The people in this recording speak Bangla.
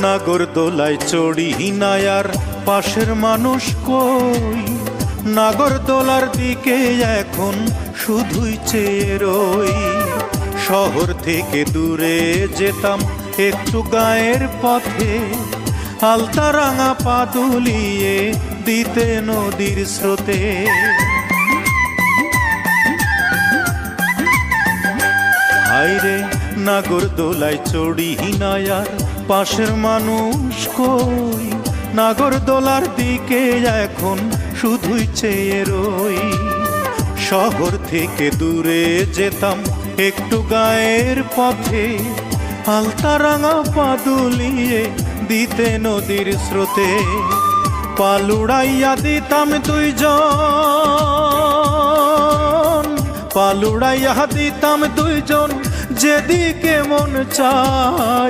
নাগর দোলায় চড়ি হিনায়ার, পাশের মানুষ কই? নাগর দোলার দিকে এখন শুধুই চেয়ে রই। শহর থেকে দূরে যেতাম একটু গায়ের পথে। আলতা রাঙা দুলিয়ে দিতে নদীর স্রোতে। হাইরে নাগর দোলায় চড়ি হিনায়ার পাশের মানুষ কই? নাগর দোলার দিকে এখন শুধুই চেয়ে রই। শহর থেকে দূরে যেতাম একটু গায়ের পথে, আলতা রাঙা পাদুলিয়ে দিতে নদীর স্রোতে। পালুড়াইয়া দিতাম দুইজন হাতি দিতাম দুইজন যেদিকে মন চায়